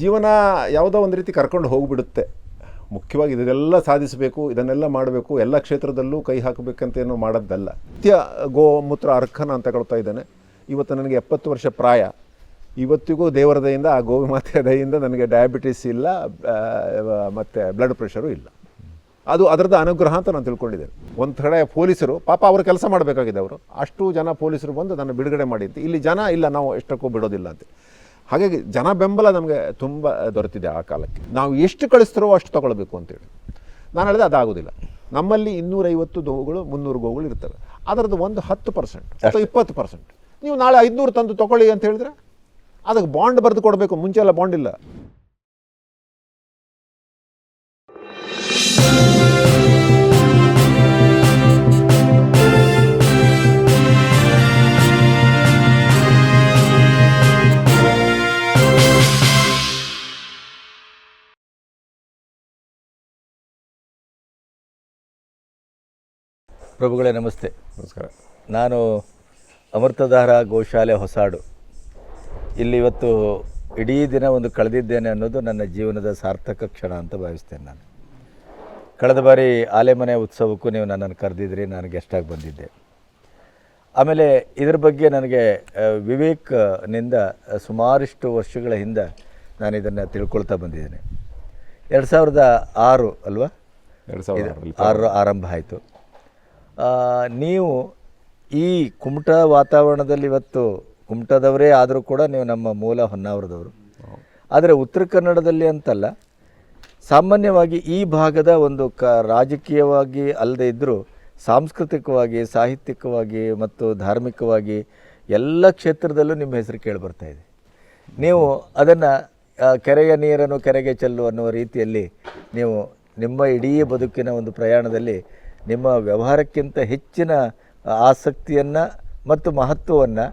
ಜೀವನ ಯಾವುದೋ ಒಂದು ರೀತಿ ಕರ್ಕೊಂಡು ಹೋಗಿಬಿಡುತ್ತೆ. ಮುಖ್ಯವಾಗಿ ಇದನ್ನೆಲ್ಲ ಸಾಧಿಸಬೇಕು, ಇದನ್ನೆಲ್ಲ ಮಾಡಬೇಕು, ಎಲ್ಲ ಕ್ಷೇತ್ರದಲ್ಲೂ ಕೈ ಹಾಕಬೇಕಂತ ಏನು ಮಾಡೋದಲ್ಲ ನಿತ್ಯ ಗೋಮೂತ್ರ ಅರ್ಹನ ಅಂತ ತಗೊಳ್ತಾ ಇದ್ದಾನೆ. ಇವತ್ತು ನನಗೆ ಎಪ್ಪತ್ತು ವರ್ಷ ಪ್ರಾಯ. ಇವತ್ತಿಗೂ ದೇವರ ದಯಿಂದ ಆ ಗೋವಿ ಮಾತೆಯ ದಯಿಂದ ನನಗೆ ಡಯಾಬಿಟಿಸ್ ಇಲ್ಲ ಮತ್ತು ಬ್ಲಡ್ ಪ್ರೆಷರು ಇಲ್ಲ. ಅದು ಅದರದ್ದು ಅನುಗ್ರಹ ಅಂತ ನಾನು ತಿಳ್ಕೊಂಡಿದ್ದೇನೆ. ಒಂದು ಕಡೆ ಪೊಲೀಸರು, ಪಾಪ ಅವರು ಕೆಲಸ ಮಾಡಬೇಕಾಗಿದೆ ಅವರು. ಅಷ್ಟು ಜನ ಪೊಲೀಸರು ಬಂದು ನನ್ನ ಬಿಡುಗಡೆ ಮಾಡಿದ್ದು ಇಲ್ಲಿ ಜನ ಇಲ್ಲ, ನಾವು ಎಷ್ಟಕ್ಕೂ ಬಿಡೋದಿಲ್ಲ ಅಂತ. ಹಾಗಾಗಿ ಜನ ಬೆಂಬಲ ನಮಗೆ ತುಂಬ ದೊರೆತಿದೆ ಆ ಕಾಲಕ್ಕೆ. ನಾವು ಎಷ್ಟು ಕಳಿಸ್ತಾರೋ ಅಷ್ಟು ತೊಗೊಳ್ಬೇಕು ಅಂತೇಳಿ. ನಾನು ಹೇಳಿದೆ ಅದಾಗೋದಿಲ್ಲ. ನಮ್ಮಲ್ಲಿ ಇನ್ನೂರೈವತ್ತು ಗೋವುಗಳು ಮುನ್ನೂರು ಗೋವುಗಳು ಇರ್ತವೆ. ಅದರದ್ದು ಒಂದು ಹತ್ತು ಪರ್ಸೆಂಟ್ ಅಥವಾ ಇಪ್ಪತ್ತು ಪರ್ಸೆಂಟ್. ನೀವು ನಾಳೆ ಐದುನೂರು ತಂದು ತೊಗೊಳ್ಳಿ ಅಂತ ಹೇಳಿದ್ರೆ ಅದಕ್ಕೆ ಬಾಂಡ್ ಬರೆದು ಕೊಡಬೇಕು. ಮುಂಚೆ ಎಲ್ಲ ಬಾಂಡ್ ಇಲ್ಲ. ಪ್ರಭುಗಳೇ ನಮಸ್ತೆ. ನಮಸ್ಕಾರ. ನಾನು ಅಮೃತಧಾರ ಗೋಶಾಲೆ ಹೊಸಾಡು. ಇಲ್ಲಿ ಇವತ್ತು ಇಡೀ ದಿನ ಒಂದು ಕಳೆದಿದ್ದೇನೆ ಅನ್ನೋದು ನನ್ನ ಜೀವನದ ಸಾರ್ಥಕ ಕ್ಷಣ ಅಂತ ಭಾವಿಸ್ತೇನೆ ನಾನು. ಕಳೆದ ಬಾರಿ ಆಲೆಮನೆ ಉತ್ಸವಕ್ಕೂ ನೀವು ನನ್ನನ್ನು ಕರೆದಿದ್ರಿ ನಾನು ಗೆಸ್ಟಾಗಿ ಬಂದಿದ್ದೆ. ಆಮೇಲೆ ಇದ್ರ ಬಗ್ಗೆ ನನಗೆ ವಿವೇಕ್ನಿಂದ ಸುಮಾರಷ್ಟು ವರ್ಷಗಳ ಹಿಂದೆ ನಾನು ಇದನ್ನು ತಿಳ್ಕೊಳ್ತಾ ಬಂದಿದ್ದೇನೆ. ಎರಡು ಸಾವಿರದ ಆರು ಅಲ್ವಾ? ಎರಡು ಸಾವಿರದ ಆರು ಆರಂಭ ಆಯಿತು. ನೀವು ಈ ಕುಮಟ ವಾತಾವರಣದಲ್ಲಿ ಇವತ್ತು ಕುಮಟದವರೇ ಆದರೂ ಕೂಡ ನೀವು ನಮ್ಮ ಮೂಲ ಹೊನ್ನಾವರದವರು. ಆದರೆ ಉತ್ತರ ಕನ್ನಡದಲ್ಲಿ ಅಂತಲ್ಲ, ಸಾಮಾನ್ಯವಾಗಿ ಈ ಭಾಗದ ಒಂದು ಕ, ರಾಜಕೀಯವಾಗಿ ಅಲ್ಲದೆ ಇದ್ದರೂ ಸಾಂಸ್ಕೃತಿಕವಾಗಿ, ಸಾಹಿತ್ಯಿಕವಾಗಿ ಮತ್ತು ಧಾರ್ಮಿಕವಾಗಿ ಎಲ್ಲ ಕ್ಷೇತ್ರದಲ್ಲೂ ನಿಮ್ಮ ಹೆಸರು ಕೇಳಿಬರ್ತಾ ಇದೆ. ನೀವು ಅದನ್ನು ಕೆರೆಯ ನೀರನ್ನು ಕೆರೆಗೆ ಚೆಲ್ಲು ಅನ್ನುವ ರೀತಿಯಲ್ಲಿ ನೀವು ನಿಮ್ಮ ಇಡೀ ಬದುಕಿನ ಒಂದು ಪ್ರಯಾಣದಲ್ಲಿ ನಿಮ್ಮ ವ್ಯವಹಾರಕ್ಕಿಂತ ಹೆಚ್ಚಿನ ಆಸಕ್ತಿಯನ್ನು ಮತ್ತು ಮಹತ್ವವನ್ನು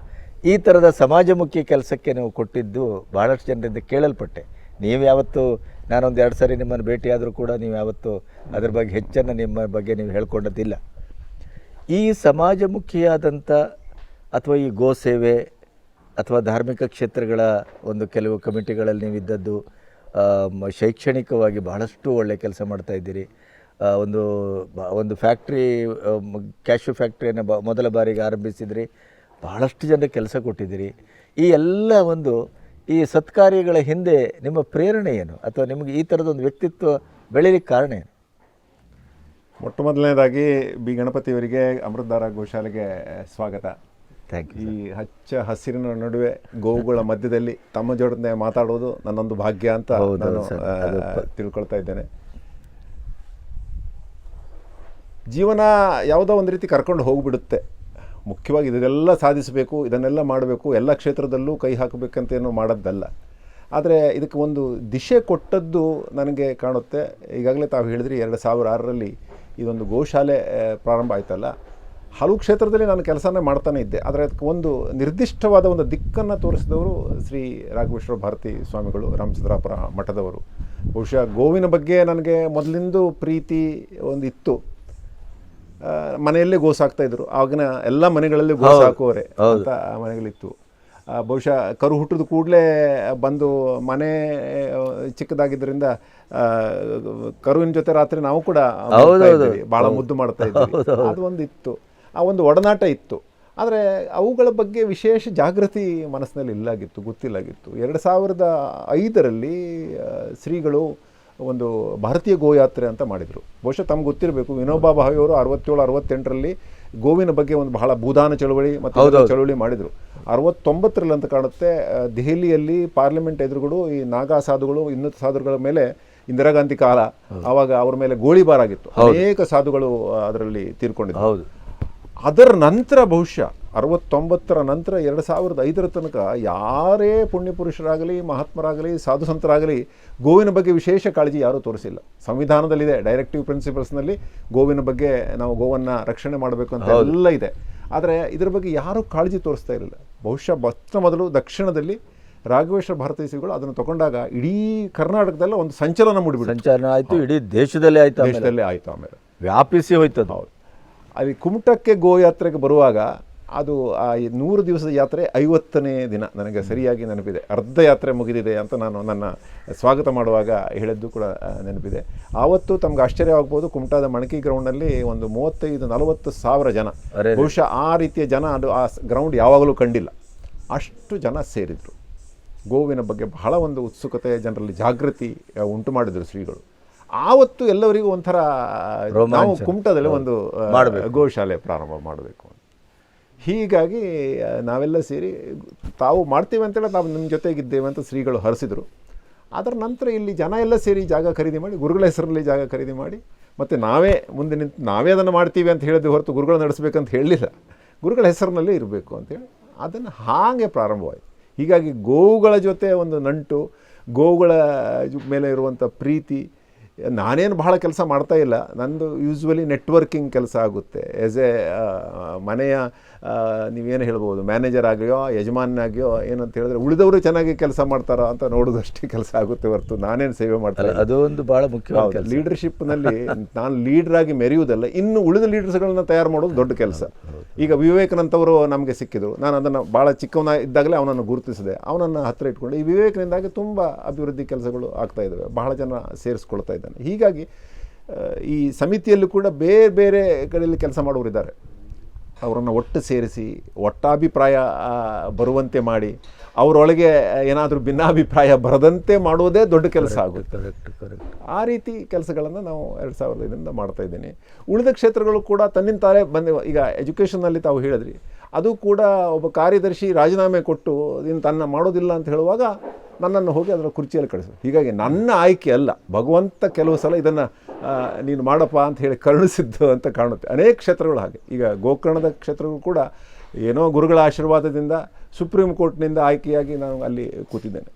ಈ ಥರದ ಸಮಾಜಮುಖಿ ಕೆಲಸಕ್ಕೆ ನೀವು ಕೊಟ್ಟಿದ್ದು ಭಾಳಷ್ಟು ಜನರಿಂದ ಕೇಳಲ್ಪಟ್ಟೆ. ನೀವು ಯಾವತ್ತು ನಾನೊಂದು ಎರಡು ಸಾರಿ ನಿಮ್ಮನ್ನು ಭೇಟಿಯಾದರೂ ಕೂಡ ನೀವು ಯಾವತ್ತು ಅದ್ರ ಬಗ್ಗೆ ಹೆಚ್ಚನ್ನು ನಿಮ್ಮ ಬಗ್ಗೆ ನೀವು ಹೇಳ್ಕೊಂಡದ್ದಿಲ್ಲ ಈ ಸಮಾಜಮುಖಿಯಾದಂಥ ಅಥವಾ ಈ ಗೋ ಸೇವೆ ಅಥವಾ ಧಾರ್ಮಿಕ ಕ್ಷೇತ್ರಗಳ ಒಂದು ಕೆಲವು ಕಮಿಟಿಗಳಲ್ಲಿ ನೀವು ಇದ್ದದ್ದು ಶೈಕ್ಷಣಿಕವಾಗಿ ಬಹಳಷ್ಟು ಒಳ್ಳೆಯ ಕೆಲಸ ಮಾಡ್ತಾ ಇದ್ದೀರಿ. ಆ, ಒಂದು ಒಂದು ಫ್ಯಾಕ್ಟ್ರಿ ಕ್ಯಾಶು ಫ್ಯಾಕ್ಟ್ರಿಯನ್ನು ಬ ಮೊದಲ ಬಾರಿಗೆ ಆರಂಭಿಸಿದ್ರಿ. ಬಹಳಷ್ಟು ಜನ ಕೆಲಸ ಕೊಟ್ಟಿದ್ದೀರಿ. ಈ ಎಲ್ಲ ಒಂದು ಈ ಸತ್ಕಾರ್ಯಗಳ ಹಿಂದೆ ನಿಮ್ಮ ಪ್ರೇರಣೆ ಏನು? ಅಥವಾ ನಿಮಗೆ ಈ ಥರದ ಒಂದು ವ್ಯಕ್ತಿತ್ವ ಬೆಳೀಲಿಕ್ಕೆ ಕಾರಣ ಏನು? ಮೊಟ್ಟ ಮೊದಲನೇದಾಗಿ ಬಿ ಗಣಪತಿಯವರಿಗೆ ಅಮೃತಧಾರ ಗೋಶಾಲೆಗೆ ಸ್ವಾಗತ. ಥ್ಯಾಂಕ್ ಯು ಈ ಹಚ್ಚ ಹಸಿರಿನ ನಡುವೆ ಗೋವುಗಳ ಮಧ್ಯದಲ್ಲಿ ತಮ್ಮ ಜೊತೆ ಮಾತಾಡೋದು ನನ್ನೊಂದು ಭಾಗ್ಯ ಅಂತ ನಾನು ತಿಳ್ಕೊಳ್ತಾ ಇದ್ದೇನೆ. ಜೀವನ ಯಾವುದೋ ಒಂದು ರೀತಿ ಕರ್ಕೊಂಡು ಹೋಗಿಬಿಡುತ್ತೆ. ಮುಖ್ಯವಾಗಿ ಇದನ್ನೆಲ್ಲ ಸಾಧಿಸಬೇಕು, ಇದನ್ನೆಲ್ಲ ಮಾಡಬೇಕು, ಎಲ್ಲ ಕ್ಷೇತ್ರದಲ್ಲೂ ಕೈ ಹಾಕಬೇಕಂತ ಮಾಡದ್ದಲ್ಲ ಆದರೆ ಇದಕ್ಕೆ ಒಂದು ದಿಶೆ ಕೊಟ್ಟದ್ದು ನನಗೆ ಕಾಣುತ್ತೆ. ಈಗಾಗಲೇ ತಾವು ಹೇಳಿದ್ರಿ ಎರಡು ಸಾವಿರ ಆರರಲ್ಲಿ ಇದೊಂದು ಗೋಶಾಲೆ ಪ್ರಾರಂಭ ಆಯ್ತಲ್ಲ. ಹಲವು ಕ್ಷೇತ್ರದಲ್ಲಿ ನಾನು ಕೆಲಸನೇ ಮಾಡ್ತಾನೆ ಇದ್ದೆ. ಆದರೆ ಅದಕ್ಕೆ ಒಂದು ನಿರ್ದಿಷ್ಟವಾದ ಒಂದು ದಿಕ್ಕನ್ನು ತೋರಿಸಿದವರು ಶ್ರೀ ರಾಘವೇಶ್ವರ ಭಾರತಿ ಸ್ವಾಮಿಗಳು, ರಾಮಚಂದ್ರಾಪುರ ಮಠದವರು. ಬಹುಶಃ ಗೋವಿನ ಬಗ್ಗೆ ನನಗೆ ಮೊದಲಿಂದು ಪ್ರೀತಿ ಒಂದು ಇತ್ತು ಮನೆಯಲ್ಲೇ ಗೋ ಸಾಕ್ತಾ ಇದ್ರು. ಆಗಿನ ಎಲ್ಲ ಮನೆಗಳಲ್ಲಿ ಗೋ ಸಾಕುವರೆ ಅಂತ ಮನೆಗಳಿತ್ತು. ಬಹುಶಃ ಕರು ಹುಟ್ಟಿದ ಕೂಡಲೇ ಬಂದು ಮನೆ ಚಿಕ್ಕದಾಗಿದ್ದರಿಂದ ಕರುವಿನ ಜೊತೆ ರಾತ್ರಿ ನಾವು ಕೂಡ. ಬಹಳ ಮುದ್ದು ಮಾಡ್ತಾ ಇದ್ವಿ ಅದು ಒಂದು ಇತ್ತು ಆ ಒಂದು ಒಡನಾಟ ಇತ್ತು. ಆದರೆ ಅವುಗಳ ಬಗ್ಗೆ ವಿಶೇಷ ಜಾಗೃತಿ ಮನಸ್ಸಿನಲ್ಲಿ ಇಲ್ಲಾಗಿತ್ತು ಗೊತ್ತಿಲ್ಲಾಗಿತ್ತು. ಎರಡು ಸಾವಿರದ ಐದರಲ್ಲಿ ಶ್ರೀಗಳು ಒಂದು ಭಾರತೀಯ ಗೋಯಾತ್ರೆ ಅಂತ ಮಾಡಿದರು. ಬಹುಶಃ ತಮ್ಗೆ ಗೊತ್ತಿರಬೇಕು ವಿನೋಬಾ ಭಾವಿಯವರು ಅರವತ್ತೇಳು ಅರವತ್ತೆಂಟರಲ್ಲಿ ಗೋವಿನ ಬಗ್ಗೆ ಒಂದು ಬಹಳ ಭೂದಾನ ಚಳವಳಿ ಮತ್ತು ಚಳವಳಿ ಮಾಡಿದರು. ಅರವತ್ತೊಂಬತ್ತರಲ್ಲಿ ಅಂತ ಕಾಣುತ್ತೆ ದೆಹಲಿಯಲ್ಲಿ ಪಾರ್ಲಿಮೆಂಟ್ ಎದುರುಗಳು ಈ ನಾಗಾ ಸಾಧುಗಳು ಇನ್ನಿತ ಸಾಧುಗಳ ಮೇಲೆ ಇಂದಿರಾ ಗಾಂಧಿ ಕಾಲ ಆವಾಗ ಅವರ ಮೇಲೆ ಗೋಳಿಬಾರಾಗಿತ್ತು ಅನೇಕ ಸಾಧುಗಳು ಅದರಲ್ಲಿ ತೀರ್ಕೊಂಡಿದ್ದರು ಹೌದು. ಅದರ ನಂತರ ಬಹುಶಃ ಅರವತ್ತೊಂಬತ್ತರ ನಂತರ ಎರಡು ಸಾವಿರದ ಐದರ ತನಕ ಯಾರೇ ಪುಣ್ಯಪುರುಷರಾಗಲಿ ಮಹಾತ್ಮರಾಗಲಿ ಸಾಧು ಸಂತರಾಗಲಿ ಗೋವಿನ ಬಗ್ಗೆ ವಿಶೇಷ ಕಾಳಜಿ ಯಾರೂ ತೋರಿಸಿಲ್ಲ. ಸಂವಿಧಾನದಲ್ಲಿದೆ ಡೈರೆಕ್ಟಿವ್ ಪ್ರಿನ್ಸಿಪಲ್ಸ್ನಲ್ಲಿ ಗೋವಿನ ಬಗ್ಗೆ ನಾವು ಗೋವನ್ನು ರಕ್ಷಣೆ ಮಾಡಬೇಕು ಅಂತ ಎಲ್ಲ ಇದೆ. ಆದರೆ ಇದರ ಬಗ್ಗೆ ಯಾರೂ ಕಾಳಜಿ ತೋರಿಸ್ತಾ ಇರಲಿಲ್ಲ. ಬಹುಶಃ ಮೊತ್ತ ಮೊದಲು ದಕ್ಷಿಣದಲ್ಲಿ ರಾಘವೇಶ್ವರ ಭಾರತೀಯ ಶ್ರೀಗಳು ಅದನ್ನು ತಗೊಂಡಾಗ ಇಡೀ ಕರ್ನಾಟಕದಲ್ಲೇ ಒಂದು ಸಂಚಲನ ಮೂಡಿಬಿಟ್ಟು ಸಂಚಲನ ಆಯಿತು ಇಡೀ ದೇಶದಲ್ಲೇ ಆಯಿತು ದೇಶದಲ್ಲೇ ಆಯಿತು ಆಮೇಲೆ. ವ್ಯಾಪಿಸಿ ಹೋಯ್ತದ. ಹೌದು. ಅಲ್ಲಿ ಕುಮಟಕ್ಕೆ ಗೋಯಾತ್ರೆಗೆ ಬರುವಾಗ ಅದು ಆ ನೂರು ದಿವಸದ ಯಾತ್ರೆ ಐವತ್ತನೇ ದಿನ. ನನಗೆ ಸರಿಯಾಗಿ ನೆನಪಿದೆ. ಅರ್ಧ ಯಾತ್ರೆ ಮುಗಿದಿದೆ ಅಂತ ನಾನು ನನ್ನ ಸ್ವಾಗತ ಮಾಡುವಾಗ ಹೇಳಿದ್ದು ಕೂಡ ನೆನಪಿದೆ. ಆವತ್ತು ತಮ್ಗೆ ಆಶ್ಚರ್ಯವಾಗ್ಬೋದು ಕುಮಟಾದ ಮಣಕಿ ಗ್ರೌಂಡಲ್ಲಿ ಒಂದು ಮೂವತ್ತೈದು ನಲವತ್ತು ಸಾವಿರ ಜನ. ಬಹುಶಃ ಆ ರೀತಿಯ ಜನ ಅದು ಆ ಗ್ರೌಂಡ್ ಯಾವಾಗಲೂ ಕಂಡಿಲ್ಲ. ಅಷ್ಟು ಜನ ಸೇರಿದರು. ಗೋವಿನ ಬಗ್ಗೆ ಬಹಳ ಒಂದು ಉತ್ಸುಕತೆ ಜನರಲ್ಲಿ ಜಾಗೃತಿ ಉಂಟು ಮಾಡಿದರು ಶ್ರೀಗಳು. ಆವತ್ತು ಎಲ್ಲರಿಗೂ ಒಂಥರ ನಾವು. ಕುಮಟದಲ್ಲಿ ಒಂದು. ಗೋಶಾಲೆ ಪ್ರಾರಂಭ ಮಾಡಬೇಕು ಹೀಗಾಗಿ ನಾವೆಲ್ಲ ಸೇರಿ ತಾವು ಮಾಡ್ತೀವಿ ಅಂತೇಳಿ ನಾವು ನಿಮ್ಮ ಜೊತೆಗಿದ್ದೇವೆ ಅಂತ ಶ್ರೀಗಳು ಹರಿಸಿದರು. ಅದರ ನಂತರ ಇಲ್ಲಿ ಜನ ಎಲ್ಲ ಸೇರಿ ಜಾಗ ಖರೀದಿ ಮಾಡಿ ಗುರುಗಳ ಹೆಸರಲ್ಲಿ ಜಾಗ ಖರೀದಿ ಮಾಡಿ ಮತ್ತು ನಾವೇ ಮುಂದೆ ನಿಂತು ನಾವೇ ಅದನ್ನು ಮಾಡ್ತೀವಿ ಅಂತ ಹೇಳಿದ್ವಿ ಹೊರತು ಗುರುಗಳು ನಡೆಸಬೇಕಂತ ಹೇಳಲಿಲ್ಲ ಗುರುಗಳ ಹೆಸರಿನಲ್ಲೇ ಇರಬೇಕು ಅಂತೇಳಿ ಅದನ್ನು ಹಾಗೆ ಪ್ರಾರಂಭವಾಯಿತು. ಹೀಗಾಗಿ ಗೋವುಗಳ ಜೊತೆ ಒಂದು ನಂಟು ಗೋವುಗಳ ಮೇಲೆ ಇರುವಂಥ ಪ್ರೀತಿ ನಾನೇನು ಬಹಳ ಕೆಲಸ ಮಾಡ್ತಾ ಇಲ್ಲ. ನಂದು ಯೂಸ್ವಲಿ ನೆಟ್ವರ್ಕಿಂಗ್ ಕೆಲಸ ಆಗುತ್ತೆ. ಆ್ಯಸ್ ಎ ಮನೆಯ ನೀವೇನು ಹೇಳ್ಬೋದು? ಮ್ಯಾನೇಜರ್ ಆಗಿಯೋ ಯಜಮಾನಾಗಿಯೋ ಏನಂತ ಹೇಳಿದ್ರೆ ಉಳಿದವರು ಚೆನ್ನಾಗಿ ಕೆಲಸ ಮಾಡ್ತಾರೋ ಅಂತ ನೋಡೋದಷ್ಟೇ ಕೆಲಸ ಆಗುತ್ತೆ ಹೊರತು ನಾನೇನು ಸೇವೆ ಮಾಡ್ತಾರೆ ಅದು ಒಂದು ಬಹಳ ಮುಖ್ಯವಾದ ಕೆಲಸ. ಲೀಡರ್ಶಿಪ್ನಲ್ಲಿ ನಾನು ಲೀಡರ್ ಆಗಿ ಮೆರೆಯುವುದಲ್ಲ ಇನ್ನು ಉಳಿದ ಲೀಡರ್ಸ್ಗಳನ್ನ ತಯಾರು ಮಾಡೋದು ದೊಡ್ಡ ಕೆಲಸ. ಈಗ ವಿವೇಕನಂತವರು ನಮಗೆ ಸಿಕ್ಕಿದ್ರು. ನಾನು ಅದನ್ನು ಭಾಳ ಚಿಕ್ಕವನ ಇದ್ದಾಗಲೇ ಅವನನ್ನು ಗುರುತಿಸಿದೆ. ಅವನನ್ನು ಹತ್ತಿರ ಇಟ್ಕೊಂಡು ಈ ವಿವೇಕನಿಂದಾಗಿ ತುಂಬ ಅಭಿವೃದ್ಧಿ ಕೆಲಸಗಳು ಆಗ್ತಾ ಇದ್ದಾವೆ ಬಹಳ ಜನ ಸೇರಿಸ್ಕೊಳ್ತಾ ಇದ್ದಾನೆ. ಹೀಗಾಗಿ ಈ ಸಮಿತಿಯಲ್ಲೂ ಕೂಡ ಬೇರೆ ಬೇರೆ ಕಡೆಯಲ್ಲಿ ಕೆಲಸ ಮಾಡೋರಿದ್ದಾರೆ. ಅವರನ್ನು ಒಟ್ಟು ಸೇರಿಸಿ ಒಟ್ಟಾಭಿಪ್ರಾಯ ಬರುವಂತೆ ಮಾಡಿ ಅವರೊಳಗೆ ಏನಾದರೂ ಭಿನ್ನಾಭಿಪ್ರಾಯ ಬರದಂತೆ ಮಾಡುವುದೇ ದೊಡ್ಡ ಕೆಲಸ ಆಗುತ್ತೆ. ಕರೆಕ್ಟ್ ಕರೆಕ್ಟ್ ಆ ರೀತಿ ಕೆಲಸಗಳನ್ನು ನಾವು ಎರಡು ಸಾವಿರದ ಇದರಿಂದ ಮಾಡ್ತಾ ಇದ್ದೀನಿ. ಉಳಿದ ಕ್ಷೇತ್ರಗಳು ಕೂಡ ತನ್ನಿಂತಾರೇ ಬಂದ ಈಗ ಎಜುಕೇಷನ್ನಲ್ಲಿ ತಾವು ಹೇಳಿದ್ರಿ ಅದು ಕೂಡ ಒಬ್ಬ ಕಾರ್ಯದರ್ಶಿ ರಾಜೀನಾಮೆ ಕೊಟ್ಟು ಇನ್ನು ತನ್ನ ಮಾಡೋದಿಲ್ಲ ಅಂತ ಹೇಳುವಾಗ ನನ್ನನ್ನು ಹೋಗಿ ಅದರ ಕುರ್ಚಿಯಲ್ಲಿ ಕಳಿಸು. ಹೀಗಾಗಿ ನನ್ನ ಆಯ್ಕೆ ಅಲ್ಲ. ಭಗವಂತ ಕೆಲವು ಸಲ ಇದನ್ನು ನೀನು ಮಾಡಪ್ಪ ಅಂತ ಹೇಳಿ ಕರುಣಿಸಿದ್ದು ಅಂತ ಕಾಣುತ್ತೆ. ಅನೇಕ ಕ್ಷೇತ್ರಗಳು ಹಾಗೆ. ಈಗ ಗೋಕರ್ಣದ ಕ್ಷೇತ್ರಗಳು ಕೂಡ ಏನೋ ಗುರುಗಳ ಆಶೀರ್ವಾದದಿಂದ ಸುಪ್ರೀಂ ಕೋರ್ಟ್ನಿಂದ ಆಯ್ಕೆಯಾಗಿ ನಾನು ಅಲ್ಲಿ ಕೂತಿದ್ದೇನೆ.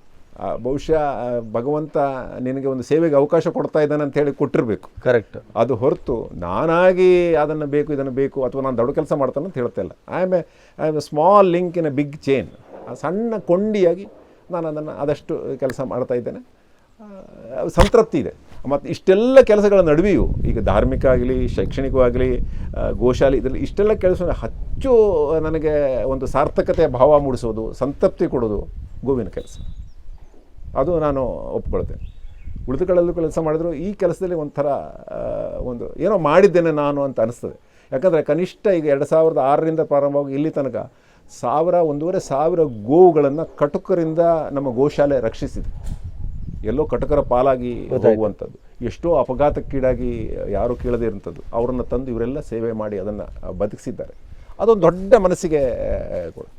ಬಹುಶಃ ಭಗವಂತ ನಿನಗೆ ಒಂದು ಸೇವೆಗೆ ಅವಕಾಶ ಕೊಡ್ತಾ ಇದ್ದಾನೆ ಅಂತ ಹೇಳಿ ಕೊಟ್ಟಿರಬೇಕು. ಕರೆಕ್ಟ್ ಅದು ಹೊರತು ನಾನಾಗಿ ಅದನ್ನು ಬೇಕು ಇದನ್ನು ಬೇಕು ಅಥವಾ ನಾನು ದೊಡ್ಡ ಕೆಲಸ ಮಾಡ್ತಾನೆ ಅಂತ ಹೇಳ್ತಾ ಇಲ್ಲ. I am a I am a small link in a big chain ಆ ಸಣ್ಣ ಕೊಂಡಿಯಾಗಿ ನಾನು ಅದನ್ನು ಆದಷ್ಟು ಕೆಲಸ ಮಾಡ್ತಾ ಇದ್ದೇನೆ. ಸಂತೃಪ್ತಿ ಇದೆ. ಮತ್ತು ಇಷ್ಟೆಲ್ಲ ಕೆಲಸಗಳ ನಡುವೆಯೂ ಈಗ ಧಾರ್ಮಿಕ ಆಗಲಿ ಶೈಕ್ಷಣಿಕವಾಗಲಿ ಗೋಶಾಲೆ ಇದರಲ್ಲಿ ಇಷ್ಟೆಲ್ಲ ಕೆಲಸ ಹೆಚ್ಚು ನನಗೆ ಒಂದು ಸಾರ್ಥಕತೆಯ ಭಾವ ಮೂಡಿಸೋದು, ಸಂತೃಪ್ತಿ ಕೊಡೋದು ಗೋವಿನ ಕೆಲಸ. ಅದು ನಾನು ಒಪ್ಕೊಳ್ತೇನೆ. ಉಳಿದುಗಳಲ್ಲೂ ಕೆಲಸ ಮಾಡಿದ್ರು, ಈ ಕೆಲಸದಲ್ಲಿ ಒಂಥರ ಒಂದು ಏನೋ ಮಾಡಿದ್ದೇನೆ ನಾನು ಅಂತ ಅನಿಸ್ತದೆ. ಯಾಕಂದರೆ ಕನಿಷ್ಠ ಈಗ ಎರಡು ಸಾವಿರದ ಆರರಿಂದ ಪ್ರಾರಂಭವಾಗಿ ಇಲ್ಲಿ ತನಕ ಸಾವಿರ ಒಂದೂವರೆ ಸಾವಿರ ಗೋವುಗಳನ್ನು ಕಟುಕರಿಂದ ನಮ್ಮ ಗೋಶಾಲೆ ರಕ್ಷಿಸಿದೆ. ಎಲ್ಲೋ ಕಟಕರ ಪಾಲಾಗಿ ಹೋಗುವಂಥದ್ದು. ಎಷ್ಟೋ ಅಪಘಾತಕ್ಕೀಡಾಗಿ ಯಾರು ಕೇಳದೇ ಇರುವಂಥದ್ದು ಅವರನ್ನು ತಂದು ಇವರೆಲ್ಲ ಸೇವೆ ಮಾಡಿ ಅದನ್ನು ಬದುಕಿಸಿದ್ದಾರೆ. ಅದೊಂದು ದೊಡ್ಡ ಮನಸ್ಸಿಗೆ ಕೊಡು.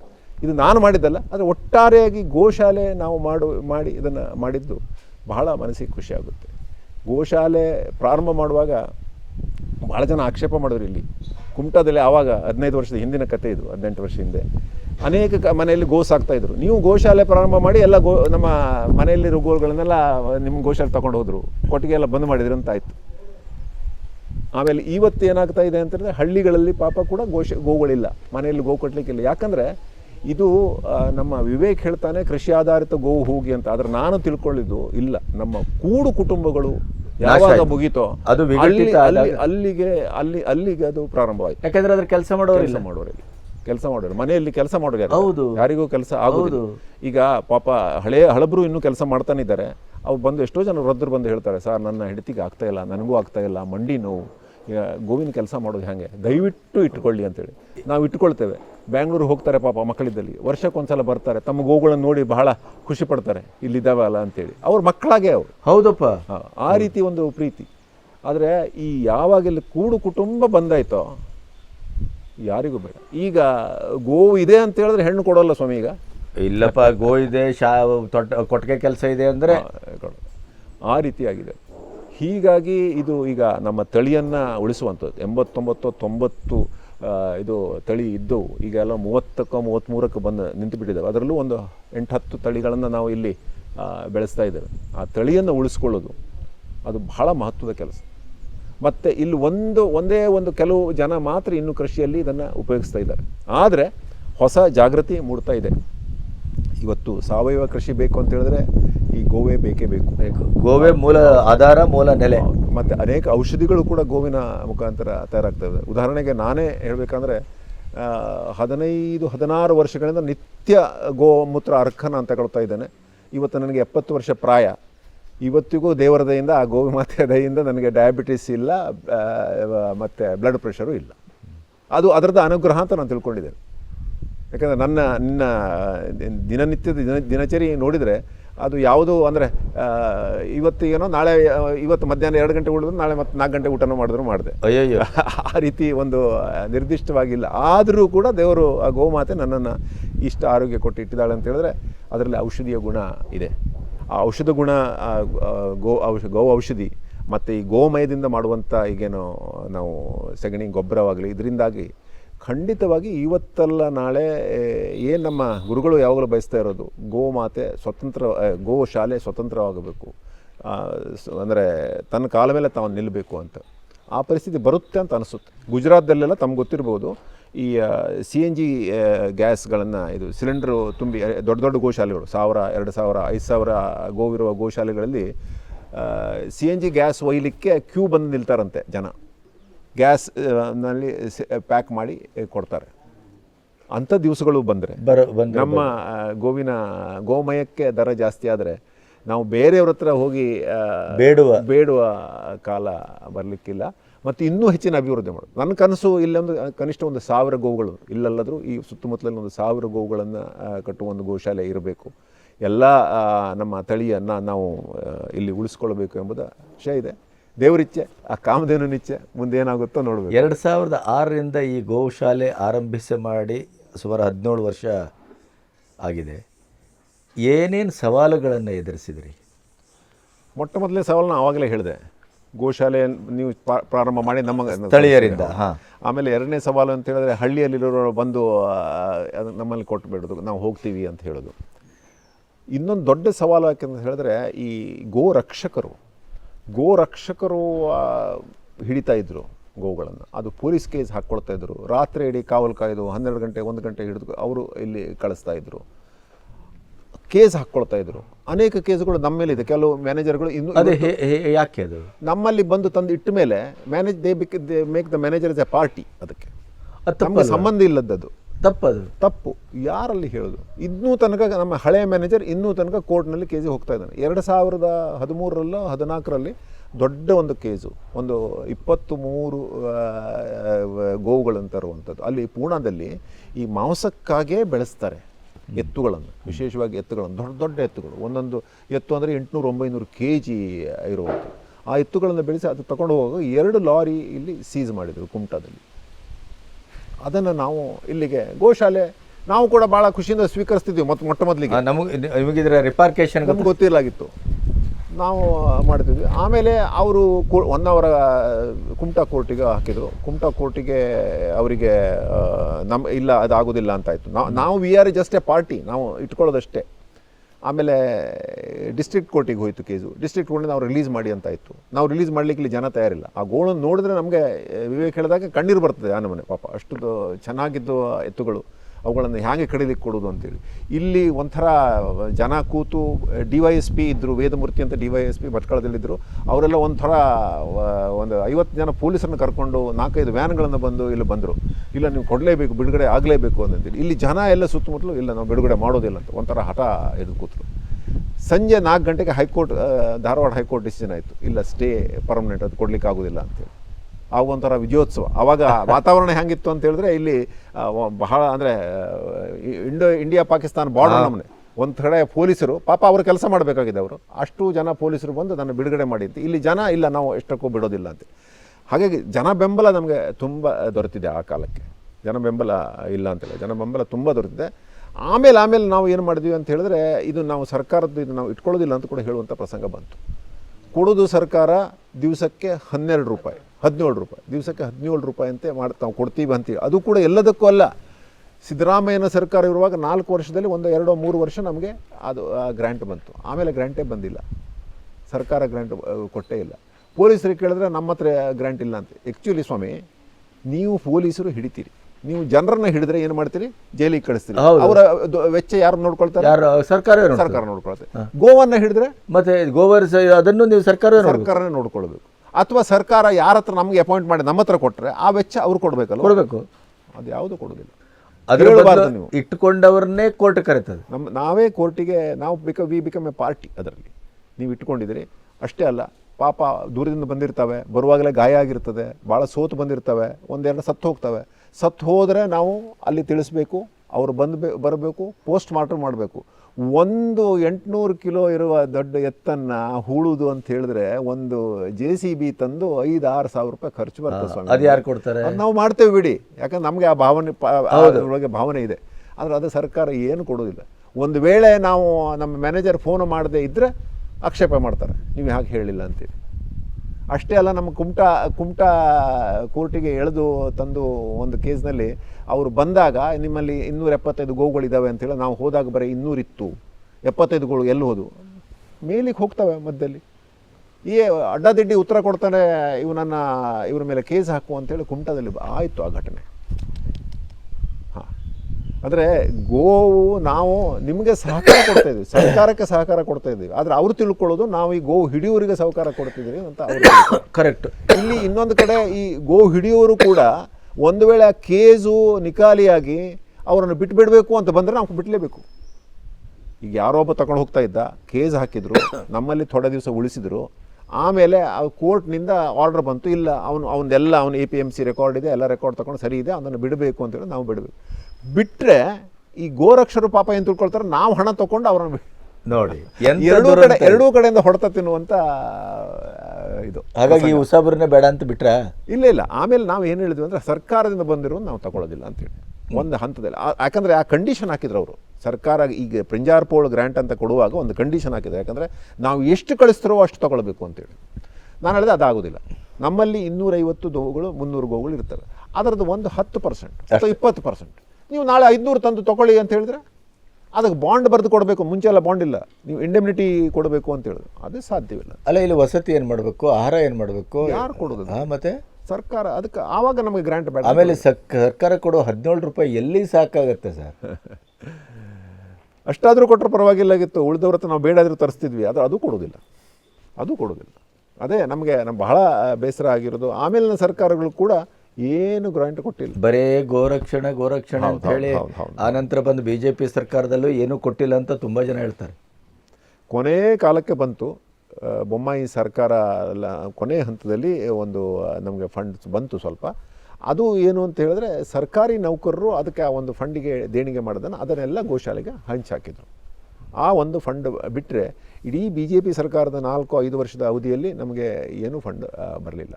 ಇದು ನಾನು ಮಾಡಿದ್ದಲ್ಲ ಆದರೆ ಒಟ್ಟಾರೆಯಾಗಿ ಗೋಶಾಲೆ ನಾವು ಮಾಡು ಮಾಡಿ ಇದನ್ನು ಮಾಡಿದ್ದು ಬಹಳ ಮನಸ್ಸಿಗೆ ಖುಷಿಯಾಗುತ್ತೆ. ಗೋಶಾಲೆ ಪ್ರಾರಂಭ ಮಾಡುವಾಗ ಭಾಳ ಜನ ಆಕ್ಷೇಪ ಮಾಡಿದ್ರು ಇಲ್ಲಿ. ಕುಮಟಾದಲ್ಲಿ ಆವಾಗ ಹದಿನೈದು ವರ್ಷದ ಹಿಂದಿನ ಕತೆ ಇದು, ಹದಿನೆಂಟು ವರ್ಷ ಹಿಂದೆ. ಅನೇಕ ಕ ಮನೆಯಲ್ಲಿ ಗೋ ಸಾಕ್ತಾಯಿದ್ರು ನೀವು ಗೋಶಾಲೆ ಪ್ರಾರಂಭ ಮಾಡಿ ಎಲ್ಲ ಗೋ, ನಮ್ಮ ಮನೆಯಲ್ಲಿರೋ ಗೋಗಳನ್ನೆಲ್ಲ ನಿಮ್ಮ ಗೋಶಾಲೆ ತಗೊಂಡು ಹೋದ್ರು. ಕೊಟ್ಟಿಗೆ ಎಲ್ಲ ಬಂದ್ ಮಾಡಿದ್ರು ಅಂತ ಆಯಿತು. ಆಮೇಲೆ ಇವತ್ತು ಏನಾಗ್ತಾ ಇದೆ ಅಂತಂದರೆ ಹಳ್ಳಿಗಳಲ್ಲಿ ಪಾಪ ಕೂಡ ಗೋಶ, ಗೋಗಳಿಲ್ಲ. ಮನೆಯಲ್ಲಿ ಗೋ ಕಟ್ಟಲಿಕ್ಕಿಲ್ಲ ಯಾಕಂದರೆ ಇದು ನಮ್ಮ ವಿವೇಕ್ ಹೇಳ್ತಾನೆ ಕೃಷಿ ಆಧಾರಿತ ಗೋವು ಹೋಗಿ ಅಂತ. ಆದರೆ ನಾನು ತಿಳ್ಕೊಳ್ಳಿದ್ದು ಇಲ್ಲ. ನಮ್ಮ ಕೂಡು ಕುಟುಂಬಗಳು ಯಾವಾಗ. ಮುಗೀತೋ. ಅದು ಅಲ್ಲಿಗೆ ಅಲ್ಲಿ ಅಲ್ಲಿಗೆ ಅದು ಪ್ರಾರಂಭವಾಯಿತು. ಯಾಕಂದ್ರೆ ಅದ್ರ ಕೆಲಸ ಮಾಡೋರಿಲ್ಲ ಕೆಲಸ ಮಾಡೋರಿಗೆ ಕೆಲಸ ಮಾಡೋರು. ಮನೆಯಲ್ಲಿ ಕೆಲಸ ಮಾಡೋರು ಹೌದು. ಯಾರಿಗೂ ಕೆಲಸ ಆಗೋದು ಈಗ ಪಾಪ ಹಳೆ ಹಳಬ್ರು ಇನ್ನೂ ಕೆಲಸ ಮಾಡ್ತಾನೆ ಇದ್ದಾರೆ. ಅವ್ರು ಬಂದು ಎಷ್ಟೋ ಜನ ವೃದ್ಧರು ಬಂದು ಹೇಳ್ತಾರೆ ಸರ್ ನನ್ನ ಹೆಂಡತಿಗೆ ಆಗ್ತಾ ಇಲ್ಲ ನನಗೂ ಆಗ್ತಾ ಇಲ್ಲ ಮಂಡಿ ನೋವು. ಈಗ ಗೋವಿನ ಕೆಲಸ ಮಾಡೋದು ಹೇಗೆ? ದಯವಿಟ್ಟು ಇಟ್ಕೊಳ್ಳಿ ಅಂತೇಳಿ. ನಾವು ಇಟ್ಕೊಳ್ತೇವೆ. ಬ್ಯಾಂಗ್ಳೂರು ಹೋಗ್ತಾರೆ ಪಾಪ ಮಕ್ಕಳಿದ್ದಲ್ಲಿ. ವರ್ಷಕ್ಕೊಂದ್ಸಲ ಬರ್ತಾರೆ. ತಮ್ಮ ಗೋಗಳನ್ನು ನೋಡಿ ಬಹಳ ಖುಷಿ ಪಡ್ತಾರೆ. ಇಲ್ಲಿದ್ದಾವೆ ಅಲ್ಲ ಅಂತೇಳಿ. ಅವ್ರ ಮಕ್ಕಳಾಗೆ ಅವರು. ಹೌದಪ್ಪ. ಆ- ರೀತಿ ಒಂದು ಪ್ರೀತಿ. ಆದರೆ ಈ ಯಾವಾಗ ಇಲ್ಲಿ ಕೂಡು ಕುಟುಂಬ ಬಂದಾಯ್ತೋ ಯಾರಿಗೂ ಬೇಡ. ಈಗ ಗೋವು ಇದೆ ಅಂತ ಹೇಳಿದ್ರೆ ಹೆಣ್ಣು ಕೊಡೋಲ್ಲ ಸ್ವಾಮಿ ಈಗ? ಇಲ್ಲಪ್ಪ ಗೋ ಇದೆ ಶಾ ತೊಟ್ಟ ಕೊಟ್ಟಿಗೆ ಕೆಲಸ ಇದೆ ಅಂದರೆ? ಆ, ರೀತಿಯಾಗಿದೆ ಹೀಗಾಗಿ ಇದು ಈಗ ನಮ್ಮ ತಳಿಯನ್ನು ಉಳಿಸುವಂಥದ್ದು. ಎಂಬತ್ತೊಂಬತ್ತು ತೊಂಬತ್ತು ಇದು ತಳಿ ಇದ್ದವು ಈಗ ಎಲ್ಲ ಮೂವತ್ತಕ್ಕೋ ಮೂವತ್ತ್ಮೂರಕ್ಕೆ ಬಂದು ನಿಂತು ಬಿಟ್ಟಿದ್ದಾವೆ ಅದರಲ್ಲೂ ಒಂದು ಎಂಟು ಹತ್ತು ತಳಿಗಳನ್ನು ನಾವು ಇಲ್ಲಿ ಬೆಳೆಸ್ತಾ ಇದ್ದೇವೆ. ಆ ತಳಿಯನ್ನು ಉಳಿಸ್ಕೊಳ್ಳೋದು ಅದು ಬಹಳ ಮಹತ್ವದ ಕೆಲಸ. ಮತ್ತು ಇಲ್ಲಿ ಒಂದು, ಒಂದೇ ಒಂದು ಕೆಲವು ಜನ ಮಾತ್ರ ಇನ್ನು ಕೃಷಿಯಲ್ಲಿ ಇದನ್ನು ಉಪಯೋಗಿಸ್ತಾ ಇದ್ದಾರೆ. ಆದರೆ ಹೊಸ ಜಾಗೃತಿ ಮೂಡ್ತಾ ಇದೆ. ಇವತ್ತು ಸಾವಯವ ಕೃಷಿ ಬೇಕು ಅಂತ ಹೇಳಿದ್ರೆ ಈ ಗೋವೆ ಬೇಕೇ ಬೇಕು. ಗೋವೆ ಮೂಲ ಆಧಾರ ಮೂಲ ನೆಲೆ. ಮತ್ತು ಅನೇಕ ಔಷಧಿಗಳು ಕೂಡ ಗೋವಿನ ಮುಖಾಂತರ ತಯಾರಾಗ್ತವೆ. ಉದಾಹರಣೆಗೆ ನಾನೇ ಹೇಳಬೇಕಂದ್ರೆ ಹದಿನೈದು ಹದಿನಾರು ವರ್ಷಗಳಿಂದ ನಿತ್ಯ ಗೋಮೂತ್ರ ಅರ್ಕನ ಅಂತ ತಗೊಳ್ತಾ ಇದ್ದೇನೆ. ಇವತ್ತು ನನಗೆ ಎಪ್ಪತ್ತು ವರ್ಷ ಪ್ರಾಯ. ಇವತ್ತಿಗೂ ದೇವರ ದಯಿಂದ ಆ ಗೋವಿ ಮಾತೆಯ ದಯಿಂದ ನನಗೆ ಡಯಾಬಿಟಿಸ್ ಇಲ್ಲ ಮತ್ತು ಬ್ಲಡ್ ಪ್ರೆಷರು ಇಲ್ಲ. ಅದು ಅದರದ ಅನುಗ್ರಹ ಅಂತ ನಾನು ತಿಳ್ಕೊಂಡಿದ್ದೇನೆ. ಯಾಕಂದರೆ ನನ್ನ ನಿನ್ನ ದಿನನಿತ್ಯದ ದಿನ ದಿನಚರಿ ನೋಡಿದರೆ ಅದು ಯಾವುದು ಅಂದರೆ ಇವತ್ತು ಏನೋ ನಾಳೆ ಇವತ್ತು ಮಧ್ಯಾಹ್ನ ಎರಡು ಗಂಟೆ ಉಳಿದ್ರು ನಾಳೆ ಮತ್ತೆ ನಾಲ್ಕು ಗಂಟೆ ಊಟನೂ ಮಾಡಿದ್ರು ಮಾಡಿದೆ. ಅಯ್ಯಯ್ಯೋ. ಆ ರೀತಿ ಒಂದು ನಿರ್ದಿಷ್ಟವಾಗಿಲ್ಲ. ಆದರೂ ಕೂಡ ದೇವರು ಆ ಗೋಮಾತೆ ನನ್ನನ್ನು ಇಷ್ಟ ಆರೋಗ್ಯ ಕೊಟ್ಟು ಇಟ್ಟಿದ್ದಾಳೆ ಅಂತ ಹೇಳಿದ್ರೆ ಅದರಲ್ಲಿ ಔಷಧಿಯ ಗುಣ ಇದೆ. ಆ ಔಷಧ ಗುಣ ಗೋ ಔಷ ಗೋ ಔಷಧಿ ಮತ್ತು ಈ ಗೋಮಯದಿಂದ ಮಾಡುವಂಥ ಈಗೇನು ನಾವು ಸಗಣಿ ಗೊಬ್ಬರವಾಗಲಿ ಇದರಿಂದಾಗಿ ಖಂಡಿತವಾಗಿ ಇವತ್ತಲ್ಲ, ನಾಳೆ ಏನು ನಮ್ಮ ಗುರುಗಳು ಯಾವಾಗಲೂ ಬಯಸ್ತಾ ಇರೋದು ಗೋಮಾತೆ ಸ್ವತಂತ್ರ ಗೋ ಶಾಲೆ ಸ್ವತಂತ್ರವಾಗಬೇಕು. ಅಂದರೆ ತನ್ನ ಕಾಲ ಮೇಲೆ ತಾವು ನಿಲ್ಲಬೇಕು ಅಂತ. ಆ ಪರಿಸ್ಥಿತಿ ಬರುತ್ತೆ ಅಂತ ಅನಿಸುತ್ತೆ. ಗುಜರಾತ್ದಲ್ಲೆಲ್ಲ ತಮ್ಗೆ ಗೊತ್ತಿರ್ಬೋದು, ಈ ಸಿ ಎನ್ ಜಿ ಗ್ಯಾಸ್ಗಳನ್ನು ಇದು ಸಿಲಿಂಡ್ರು ತುಂಬಿ ದೊಡ್ಡ ದೊಡ್ಡ ಗೋಶಾಲೆಗಳು, ಸಾವಿರ, ಎರಡು ಸಾವಿರ, ಐದು ಸಾವಿರ ಗೋವಿರುವ ಗೋಶಾಲೆಗಳಲ್ಲಿ ಸಿ ಎನ್ ಜಿ ಗ್ಯಾಸ್ ಒಯ್ಯಲಿಕ್ಕೆ ಕ್ಯೂ ಬಂದು ನಿಲ್ತಾರಂತೆ ಜನ. ಗ್ಯಾಸ್ನಲ್ಲಿ ಪ್ಯಾಕ್ ಮಾಡಿ ಕೊಡ್ತಾರೆ. ಅಂಥ ದಿವಸಗಳು ಬಂದರೆ ನಮ್ಮ ಗೋವಿನ ಗೋಮಯಕ್ಕೆ ದರ ಜಾಸ್ತಿ ಆದರೆ ನಾವು ಬೇರೆಯವ್ರ ಹತ್ರ ಹೋಗಿ ಬೇಡುವ. ಬೇಡುವ ಕಾಲ ಬರಲಿಕ್ಕಿಲ್ಲ. ಮತ್ತು ಇನ್ನೂ ಹೆಚ್ಚಿನ ಅಭಿವೃದ್ಧಿ ಮಾಡೋದು. ನನ್ನ ಕನಸು ಇಲ್ಲೊಂದು ಕನಿಷ್ಠ ಒಂದು ಸಾವಿರ ಗೋವುಗಳು ಇಲ್ಲಲ್ಲಾದರೂ ಈ ಸುತ್ತಮುತ್ತಲಲ್ಲಿ ಒಂದು ಸಾವಿರ ಗೋವುಗಳನ್ನು ಕಟ್ಟುವ ಒಂದು ಗೋಶಾಲೆ ಇರಬೇಕು. ಎಲ್ಲ ನಮ್ಮ ತಳಿಯನ್ನು ನಾವು ಇಲ್ಲಿ ಉಳಿಸ್ಕೊಳ್ಬೇಕು ಎಂಬುದು ವಿಷಯ ಇದೆ. ದೇವರಿಚ್ಛೆ ಆ ಕಾಮಧೇನುನಿಚ್ಛೆ ಮುಂದೆ ಏನಾಗುತ್ತೋ ನೋಡಬೇಕು. ಎರಡು ಸಾವಿರದ ಆರರಿಂದ ಈ ಗೋಶಾಲೆ ಆರಂಭಿಸಿ ಮಾಡಿ ಸುಮಾರು ಹದಿನೇಳು ವರ್ಷ ಆಗಿದೆ. ಏನೇನು ಸವಾಲುಗಳನ್ನು ಎದುರಿಸಿದ್ರಿ? ಮೊಟ್ಟ ಮೊದಲನೇ ಸವಾಲು ನಾನು ಆವಾಗಲೇ ಹೇಳಿದೆ. ಗೋಶಾಲೆ ನೀವು ಪ್ರಾರಂಭ ಮಾಡಿ ನಮ್ಮ ಸ್ಥಳೀಯರಿಂದ ಹಾಂ. ಆಮೇಲೆ ಎರಡನೇ ಸವಾಲು ಅಂತ ಹೇಳಿದ್ರೆ ಹಳ್ಳಿಯಲ್ಲಿರೋರು ಬಂದು ಅದು ನಮ್ಮಲ್ಲಿ ಕೊಟ್ಟು ಬಿಡೋದು ನಾವು ಹೋಗ್ತೀವಿ ಅಂತ ಹೇಳೋದು. ಇನ್ನೊಂದು ದೊಡ್ಡ ಸವಾಲು ಯಾಕೆಂತ ಹೇಳಿದ್ರೆ ಈ ಗೋ ರಕ್ಷಕರು ಗೋ ರಕ್ಷಕರು ಹಿಡಿತಾ ಇದ್ದರು ಗೋಗಳನ್ನು. ಅದು ಪೊಲೀಸ್ ಕೇಸ್ ಹಾಕ್ಕೊಳ್ತಾ ಇದ್ದರು ರಾತ್ರಿ ಇಡೀ ಕಾವಲು ಕಾಯ್ದು ಹನ್ನೆರಡು ಗಂಟೆ ಒಂದು ಗಂಟೆ ಹಿಡಿದು ಅವರು ಇಲ್ಲಿ ಕಳಿಸ್ತಾ ಇದ್ದರು ಕೇಸ್ ಹಾಕ್ಕೊಳ್ತಾ ಇದ್ರು. ಅನೇಕ ಕೇಸ್ಗಳು ನಮ್ಮ ಮೇಲೆ ಇದೆ ಕೆಲವು ಮ್ಯಾನೇಜರ್ಗಳು ಇನ್ನು ಯಾಕೆ ಅದು? ನಮ್ಮಲ್ಲಿ ಬಂದು ತಂದು ಇಟ್ಟ ಮೇಲೆ manage they ಬಿಕ್ they make the manager is a party ಅದಕ್ಕೆ. ಸಂಬಂಧ ಇಲ್ಲದದ್ದು. ತಪ್ಪದು. ತಪ್ಪು. ಯಾರಲ್ಲಿ ಹೇಳೋದು? ಇನ್ನೂ ತನಕ ನಮ್ಮ ಹಳೆಯ ಮ್ಯಾನೇಜರ್ ಇನ್ನೂ ತನಕ ಕೋರ್ಟ್ನಲ್ಲಿ ಕೇಸಿಗೆ ಹೋಗ್ತಾ ಇದ್ದಾನೆ. ಎರಡು ಸಾವಿರದ ಹದಿಮೂರರಲ್ಲೋ ಹದಿನಾಲ್ಕರಲ್ಲಿ ದೊಡ್ಡ ಒಂದು ಕೇಸು ಒಂದು ಇಪ್ಪತ್ತು ಮೂರು ಗೋವುಗಳನ್ನು ತರುವಂಥದ್ದು. ಅಲ್ಲಿ ಪೂಣಾದಲ್ಲಿ ಈ ಮಾಂಸಕ್ಕಾಗೇ ಬೆಳೆಸ್ತಾರೆ ಎತ್ತುಗಳನ್ನು ವಿಶೇಷವಾಗಿ ಎತ್ತುಗಳನ್ನು ದೊಡ್ಡ ದೊಡ್ಡ ಎತ್ತುಗಳು. ಒಂದೊಂದು ಎತ್ತು ಅಂದರೆ ಎಂಟುನೂರು ಒಂಬೈನೂರು ಕೆ ಜಿ ಇರುವಂಥದ್ದು. ಆ ಎತ್ತುಗಳನ್ನು ಬೆಳೆಸಿ ಅದು ತಗೊಂಡು ಹೋಗೋ ಎರಡು ಲಾರಿ ಇಲ್ಲಿ ಸೀಸ್ ಮಾಡಿದರು ಕುಮಟಾದಲ್ಲಿ. ಅದನ್ನು ನಾವು ಇಲ್ಲಿಗೆ ಗೋಶಾಲೆ ನಾವು ಕೂಡ ಭಾಳ ಖುಷಿಯಿಂದ ಸ್ವೀಕರಿಸ್ತಿದ್ವಿ ಮತ್ತು ಮೊಟ್ಟ ಮೊದಲಿಗೆ. ನಮಗೆ ನಿಮಗಿದ್ರೆ ರಿಪಾರ್ಕೇಶನ್ ನಮ್ಗೆ ಗೊತ್ತಿರಲಾಗಿತ್ತು. ನಾವು ಮಾಡ್ತಿದ್ವಿ. ಆಮೇಲೆ ಅವರು ಒನ್ ಅವರ ಕುಮಟಾ ಕೋರ್ಟಿಗೆ ಹಾಕಿದರು. ಕುಮಟಾ ಕೋರ್ಟಿಗೆ ಅವರಿಗೆ ನಮ್ಮ ಇಲ್ಲ ಅದು ಆಗೋದಿಲ್ಲ ಅಂತಾಯಿತು ನಾವು ನಾವು we are just a party ನಾವು ಇಟ್ಕೊಳ್ಳೋದಷ್ಟೇ. ಆಮೇಲೆ ಡಿಸ್ಟ್ರಿಕ್ಟ್ ಕೋರ್ಟಿಗೆ ಹೋಯಿತು ಕೇಸು. ಡಿಸ್ಟ್ರಿಕ್ಟ್ ಕೋರ್ಟಿಂದ ನಾವು ರಿಲೀಸ್ ಮಾಡಿ ಅಂತ ಇತ್ತು. ನಾವು ರಿಲೀಸ್ ಮಾಡಲಿಕ್ಕೆ ಇಲ್ಲಿ ಜನ ತಯಾರಿಲ್ಲ. ಆ ಗೋಳನ್ನು ನೋಡಿದ್ರೆ ನಮಗೆ, ವಿವೇಕ್ ಹೇಳಿದಾಗ ಕಣ್ಣೀರು ಬರ್ತದೆ ಆ ನಮ್ಮನೆ ಪಾಪ ಅಷ್ಟು ಚೆನ್ನಾಗಿದ್ದು ಎತ್ತುಗಳು. ಅವುಗಳನ್ನು ಹೇಗೆ ಕಡಿಲಿಕ್ಕೆ ಕೊಡೋದು ಅಂತೇಳಿ. ಇಲ್ಲಿ ಒಂಥರ ಜನ ಕೂತು ಡಿ ವೈ ಎಸ್ ಪಿ ಇದ್ದರು ವೇದಮೂರ್ತಿ ಅಂತ ಡಿ ವೈ ಎಸ್ ಪಿ ಭಟ್ಕಳದಲ್ಲಿದ್ದರು ಅವರೆಲ್ಲ ಒಂಥರ ಒಂದು ಐವತ್ತು ಜನ ಪೊಲೀಸರನ್ನು ಕರ್ಕೊಂಡು ನಾಲ್ಕೈದು ವ್ಯಾನ್ಗಳನ್ನು ಬಂದು ಇಲ್ಲಿ ಬಂದರು. ಇಲ್ಲ, ನೀವು ಕೊಡಲೇಬೇಕು, ಬಿಡುಗಡೆ ಆಗಲೇಬೇಕು ಅಂತೇಳಿ. ಇಲ್ಲಿ ಜನ ಎಲ್ಲ ಸುತ್ತಮುತ್ತಲು, ಇಲ್ಲ, ನಾವು ಬಿಡುಗಡೆ ಮಾಡೋದಿಲ್ಲ ಅಂತ ಒಂಥರ ಹಠ ಎದ್ದು ಕೂತರು. ಸಂಜೆ ನಾಲ್ಕು ಗಂಟೆಗೆ ಹೈಕೋರ್ಟ್, ಧಾರವಾಡ ಹೈಕೋರ್ಟ್ ಡಿಸಿಷನ್ ಆಯಿತು. ಇಲ್ಲ, ಸ್ಟೇ ಪರ್ಮನೆಂಟ್ ಅದು ಕೊಡ್ಲಿಕ್ಕೆ ಆಗೋದಿಲ್ಲ ಅಂತೇಳಿ. ಆ ಒಂಥರ ವಿಜಯೋತ್ಸವ. ಆವಾಗ ವಾತಾವರಣ ಹೆಂಗಿತ್ತು ಅಂತ ಹೇಳಿದ್ರೆ ಇಲ್ಲಿ ಬಹಳ ಅಂದರೆ ಇಂಡೋ ಇಂಡಿಯಾ ಪಾಕಿಸ್ತಾನ ಬಾರ್ಡರ್ ನಮ್ಮನೆ ಒಂದು ಕಡೆ ಪೊಲೀಸರು ಪಾಪ ಅವರು ಕೆಲಸ ಮಾಡಬೇಕಾಗಿದೆ ಅವರು. ಅಷ್ಟು ಜನ ಪೊಲೀಸರು ಬಂದು ನನ್ನ ಬಿಡುಗಡೆ ಮಾಡಿದ್ದು ಇಲ್ಲಿ ಜನ ಇಲ್ಲ ನಾವು ಎಷ್ಟಕ್ಕೂ ಬಿಡೋದಿಲ್ಲ ಅಂತ. ಹಾಗಾಗಿ ಜನ ಬೆಂಬಲ ನಮಗೆ ತುಂಬ ದೊರೆತಿದೆ ಆ ಕಾಲಕ್ಕೆ. ಜನ ಬೆಂಬಲ ಇಲ್ಲ ಅಂತೇಳಿ ಜನ ಬೆಂಬಲ ತುಂಬ ದೊರೆತಿದೆ. ಆಮೇಲೆ ಆಮೇಲೆ ನಾವು ಏನು ಮಾಡಿದ್ವಿ ಅಂತ ಹೇಳಿದ್ರೆ ಇದು ನಾವು ಸರ್ಕಾರದ್ದು ಇದು ನಾವು ಇಟ್ಕೊಳ್ಳೋದಿಲ್ಲ ಅಂತ ಕೂಡ ಹೇಳುವಂಥ ಪ್ರಸಂಗ ಬಂತು. ಕೊಡೋದು ಸರ್ಕಾರ ದಿವಸಕ್ಕೆ ಹನ್ನೆರಡು ರೂಪಾಯಿ. ಹದಿನೇಳು ರೂಪಾಯಿ. ದಿವಸಕ್ಕೆ ಹದಿನೇಳು ರೂಪಾಯಿ ಅಂತೆ ಮಾಡಿ ತಾವು ಕೊಡ್ತೀವಿ ಅಂತೀವಿ. ಅದು ಕೂಡ ಎಲ್ಲದಕ್ಕೂ ಅಲ್ಲ. ಸಿದ್ದರಾಮಯ್ಯನ ಸರ್ಕಾರ ಇರುವಾಗ ನಾಲ್ಕು ವರ್ಷದಲ್ಲಿ ಒಂದು ಎರಡೋ ಮೂರು ವರ್ಷ ನಮಗೆ ಅದು ಗ್ರ್ಯಾಂಟ್ ಬಂತು. ಆಮೇಲೆ ಗ್ರ್ಯಾಂಟೇ ಬಂದಿಲ್ಲ. ಸರ್ಕಾರ ಗ್ರ್ಯಾಂಟ್ ಕೊಟ್ಟೇ ಇಲ್ಲ. ಪೊಲೀಸರಿಗೆ ಕೇಳಿದ್ರೆ ನಮ್ಮ ಹತ್ರ ಗ್ರ್ಯಾಂಟ್ ಇಲ್ಲ ಅಂತ. ಆ್ಯಕ್ಚುಲಿ ಸ್ವಾಮಿ ನೀವು ಪೊಲೀಸರು ಹಿಡಿತೀರಿ. ನೀವು ಜನರನ್ನ ಹಿಡಿದ್ರೆ ಏನು ಮಾಡ್ತೀರಿ? ಜೈಲಿಗೆ ಕಳಿಸ್ತೀರಿ. ಅವರ ವೆಚ್ಚ ಯಾರು ನೋಡ್ಕೊಳ್ತಾರೆ? ನೋಡ್ತದೆ. ಸರ್ಕಾರ ನೋಡ್ಕೊಳ್ತಾರೆ ಗೋವನ್ನ ಹಿಡಿದ್ರೆ ಮತ್ತೆ ಗೋವರ್ ಅದನ್ನು ನೀವು ಸರ್ಕಾರ ಸರ್ಕಾರನೇ ನೋಡ್ಕೊಳ್ಬೇಕು. ಅಥವಾ ಸರ್ಕಾರ ಯಾರ ಹತ್ರ ನಮಗೆ ಅಪಾಯಿಂಟ್ ಮಾಡಿ ನಮ್ಮ ಹತ್ರ ಕೊಟ್ಟರೆ ಆ ವೆಚ್ಚ ಅವ್ರು ಕೊಡಬೇಕಲ್ಲ ಕೊಡಬೇಕು. ಅದು ಯಾವುದು ಕೊಡೋದಿಲ್ಲ. ಹೇಳ್ಬಾರ್ದು ನೀವು. ಇಟ್ಕೊಂಡವ್ರನ್ನೇ ಕೋರ್ಟ್ ಕರೀತದೆ. ನಮ್ಮ ನಾವೇ ಕೋರ್ಟಿಗೆ ನಾವು ಬಿಕ ವಿ ಬಿಕಮ್ ಎ ಪಾರ್ಟಿ ಅದರಲ್ಲಿ. ನೀವು ಇಟ್ಕೊಂಡಿದ್ದೀರಿ. ಅಷ್ಟೇ ಅಲ್ಲ ಪಾಪ ದೂರದಿಂದ ಬಂದಿರ್ತವೆ ಬರುವಾಗಲೇ ಗಾಯ ಆಗಿರ್ತದೆ ಭಾಳ ಸೋತು ಬಂದಿರ್ತವೆ ಒಂದೆರಡು ಸತ್ತು ಹೋಗ್ತವೆ. ಸತ್ತು ಹೋದರೆ ನಾವು ಅಲ್ಲಿ ತಿಳಿಸ್ಬೇಕು ಅವರು ಬಂದು ಬರಬೇಕು ಪೋಸ್ಟ್ ಮಾರ್ಟಮ್ ಮಾಡಬೇಕು. ಒಂದು ಎಂಟುನೂರು ಕಿಲೋ ಇರುವ ದೊಡ್ಡ ಎತ್ತನ್ನು ಹೂಳುದು ಅಂತ ಹೇಳಿದ್ರೆ ಒಂದು ಜೆ ಸಿ ಬಿ ತಂದು ಐದು ಆರು ಸಾವಿರ ರೂಪಾಯಿ ಖರ್ಚು ಬರ್ತದೆ ಸ್ವಾಮಿ. ಅದು ಯಾರು ಕೊಡ್ತಾರೆ? ನಾವು ಮಾಡ್ತೇವೆ ಬಿಡಿ. ಯಾಕಂದ್ರೆ ನಮಗೆ ಆ ಭಾವನೆ ಅದ್ರೊಳಗೆ ಭಾವನೆ ಇದೆ. ಆದರೆ ಅದು ಸರ್ಕಾರ ಏನು ಕೊಡೋದಿಲ್ಲ ಒಂದು ವೇಳೆ ನಾವು ನಮ್ಮ ಮ್ಯಾನೇಜರ್ ಫೋನ್ ಮಾಡದೇ ಇದ್ದರೆ ಆಕ್ಷೇಪ ಮಾಡ್ತಾರೆ. ನೀವು ಯಾಕೆ ಹೇಳಿಲ್ಲ ಅಂತೇಳಿ ಅಷ್ಟೇ ಅಲ್ಲ, ನಮ್ಮ ಕುಮಟಾ ಕುಮಟಾ ಕೋರ್ಟಿಗೆ ಎಳೆದು ತಂದು ಒಂದು ಕೇಸ್ನಲ್ಲಿ ಅವರು ಬಂದಾಗ ನಿಮ್ಮಲ್ಲಿ ಇನ್ನೂರ ಎಪ್ಪತ್ತೈದು ಗೋವುಗಳಿದ್ದಾವೆ ಅಂತೇಳಿ ನಾವು ಹೋದಾಗ ಬರೀ ಇನ್ನೂರಿತ್ತು ಎಪ್ಪತ್ತೈದು ಗೋಳು ಎಲ್ಲಿ ಹೋದು? ಮೇಲಿಗೆ ಹೋಗ್ತವೆ ಮಧ್ಯದಲ್ಲಿ. ಈ ಅಡ್ಡಾದಿಡ್ಡಿ ಉತ್ತರ ಕೊಡ್ತಾನೆ ಇವನನ್ನ ಇವ್ರ ಮೇಲೆ ಕೇಸ್ ಹಾಕು ಅಂತೇಳಿ ಕುಮಟಾದಲ್ಲಿ ಆಯ್ತು ಆ ಘಟನೆ. ಅಂದರೆ ಗೋವು ನಾವು ನಿಮಗೆ ಸಹಕಾರ ಕೊಡ್ತಾ ಇದ್ದೀವಿ ಸರ್ಕಾರಕ್ಕೆ ಸಹಕಾರ ಕೊಡ್ತಾ ಇದ್ದೀವಿ. ಆದರೆ ಅವ್ರು ತಿಳ್ಕೊಳ್ಳೋದು ನಾವು ಈ ಗೋವು ಹಿಡಿಯೋರಿಗೆ ಸಹಕಾರ ಕೊಡ್ತಿದ್ದೀವಿ ಅಂತ ಅವರು ಕರೆಕ್ಟ್. ಇಲ್ಲಿ ಇನ್ನೊಂದು ಕಡೆ ಈ ಗೋ ಹಿಡಿಯೋರು ಕೂಡ ಒಂದು ವೇಳೆ ಆ ಕೇಸು ನಿಖಾಲಿಯಾಗಿ ಅವರನ್ನು ಬಿಟ್ಬಿಡಬೇಕು ಅಂತ ಬಂದರೆ ನಾವು ಬಿಡಲೇಬೇಕು ಈಗ ಯಾರೋ ಒಬ್ಬ ತಗೊಂಡು ಹೋಗ್ತಾ ಇದ್ದ ಕೇಸ್ ಹಾಕಿದ್ರು ನಮ್ಮಲ್ಲಿ ಥೋಡೆ ದಿವಸ ಉಳಿಸಿದ್ರು ಆಮೇಲೆ ಆ ಕೋರ್ಟ್ನಿಂದ ಆರ್ಡರ್ ಬಂತು ಇಲ್ಲ ಅವನು ಅವನದೆಲ್ಲ ಅವನು A P M C record ಇದೆ ಎಲ್ಲ ರೆಕಾರ್ಡ್ ತಗೊಂಡು ಸರಿ ಇದೆ ಅದನ್ನು ಬಿಡಬೇಕು ಅಂತೇಳಿ ನಾವು ಬಿಡಬೇಕು. ಬಿಟ್ಟರೆ ಈ ಗೋರಕ್ಷರು ಪಾಪ ಏನು ತಿಳ್ಕೊಳ್ತಾರೆ? ನಾವು ಹಣ ತಗೊಂಡು ಅವ್ರನ್ನ ನೋಡಿ ಎರಡೂ ಕಡೆ. ಎರಡೂ ಕಡೆಯಿಂದ ಹೊಡೆತ ತಿನ್ನುವಂತ ಇದು. ಹಾಗಾಗಿ ಉಸಾಬರನ್ನೇ ಬೇಡ ಅಂತ ಬಿಟ್ರೆ? ಇಲ್ಲ ಇಲ್ಲ. ಆಮೇಲೆ ನಾವು ಏನು ಹೇಳಿದ್ವಿ ಅಂದರೆ ಸರ್ಕಾರದಿಂದ ಬಂದಿರೋದು ನಾವು ತಗೊಳ್ಳೋದಿಲ್ಲ ಅಂತೇಳಿ ಒಂದು ಹಂತದಲ್ಲಿ. ಯಾಕಂದರೆ ಆ ಕಂಡೀಷನ್ ಹಾಕಿದ್ರು ಅವರು. ಸರ್ಕಾರ ಈಗ ಪ್ರಿಂಜಾರ್ಪೋಳ್ ಗ್ರ್ಯಾಂಟ್ ಅಂತ ಕೊಡುವಾಗ ಒಂದು ಕಂಡೀಷನ್ ಹಾಕಿದ್ರು. ಯಾಕಂದರೆ ನಾವು ಎಷ್ಟು ಕಳಿಸ್ತಿರೋ ಅಷ್ಟು ತಗೊಳ್ಬೇಕು ಅಂತೇಳಿ ನಾನು ಹೇಳಿದೆ ಅದಾಗೋದಿಲ್ಲ. ನಮ್ಮಲ್ಲಿ ಇನ್ನೂರೈವತ್ತು ಗೋವುಗಳು ಮುನ್ನೂರು ಗೋವುಗಳು ಇರ್ತವೆ. ಅದರದ್ದು ಒಂದು ಹತ್ತು ಪರ್ಸೆಂಟ್ ಅಥವಾ ಇಪ್ಪತ್ತು ಪರ್ಸೆಂಟ್ ನೀವು ನಾಳೆ ಐದುನೂರು ತಂದು ತೊಗೊಳ್ಳಿ ಅಂತ ಹೇಳಿದ್ರೆ ಅದಕ್ಕೆ ಬಾಂಡ್ ಬರೆದು ಕೊಡಬೇಕು. ಮುಂಚೆ ಎಲ್ಲ ಬಾಂಡ್ ಇಲ್ಲ. ನೀವು ಇಂಡೆಮ್ನಿಟಿ ಕೊಡಬೇಕು ಅಂತ ಹೇಳಿದ್ರು. ಅದು ಸಾಧ್ಯವಿಲ್ಲ. ಅಲ್ಲ ಇಲ್ಲಿ ವಸತಿ ಏನು ಮಾಡಬೇಕು? ಆಹಾರ ಏನು ಮಾಡಬೇಕು? ಯಾರು ಕೊಡೋದು ಮತ್ತೆ? ಸರ್ಕಾರ ಅದಕ್ಕೆ ಆವಾಗ ನಮಗೆ ಗ್ರ್ಯಾಂಟ್ ಬೇಡ. ಆಮೇಲೆ ಸರ್ಕಾರ ಕೊಡೋ ಹದಿನೇಳು ರೂಪಾಯಿ ಎಲ್ಲಿ ಸಾಕಾಗತ್ತೆ ಸರ್? ಅಷ್ಟಾದರೂ ಕೊಟ್ಟರೆ ಪರವಾಗಿಲ್ಲಾಗಿತ್ತು ಉಳಿದವ್ರ ಹತ್ರ ನಾವು ಬೇಡಾದರೂ ತರಿಸ್ತಿದ್ವಿ. ಅದು ಅದು ಕೊಡೋದಿಲ್ಲ. ಅದು ಕೊಡೋದಿಲ್ಲ. ಅದೇ ನಮಗೆ ನಮ್ಮ ಬಹಳ ಬೇಸರ ಆಗಿರೋದು. ಆಮೇಲಿನ ಸರ್ಕಾರಗಳು ಕೂಡ ಏನು ಗ್ರಾಂಟ್ ಕೊಟ್ಟಿಲ್ಲ. ಬರೇ ಗೋರಕ್ಷಣೆ ಗೋರಕ್ಷಣೆ ಅಂತ ಹೇಳಿ ಹೌದು, ಹೌದು. ಆ ನಂತರ ಬಂದು ಪಿ ಸರ್ಕಾರದಲ್ಲೂ ಏನೂ ಕೊಟ್ಟಿಲ್ಲ ಅಂತ ತುಂಬ ಜನ ಹೇಳ್ತಾರೆ. ಕೊನೆ ಕಾಲಕ್ಕೆ ಬಂತು ಬೊಮ್ಮಾಯಿ ಸರ್ಕಾರ ಎಲ್ಲ ಕೊನೆ ಹಂತದಲ್ಲಿ ಒಂದು ನಮಗೆ ಫಂಡ್ ಬಂತು ಸ್ವಲ್ಪ. ಅದು ಏನು ಅಂತ ಹೇಳಿದ್ರೆ ಸರ್ಕಾರಿ ನೌಕರರು ಅದಕ್ಕೆ ಆ ಒಂದು ಫಂಡಿಗೆ ದೇಣಿಗೆ ಮಾಡೋದನ್ನು ಅದನ್ನೆಲ್ಲ ಗೋಶಾಲೆಗೆ ಹಂಚಾಕಿದ್ರು ಆ ಒಂದು ಫಂಡ್ ಬಿಟ್ಟರೆ ಇಡೀ ಬಿ ಜೆ ಪಿ ಸರ್ಕಾರದ ನಾಲ್ಕು ಐದು ವರ್ಷದ ಅವಧಿಯಲ್ಲಿ ನಮಗೆ ಏನೂ ಫಂಡ್ ಬರಲಿಲ್ಲ.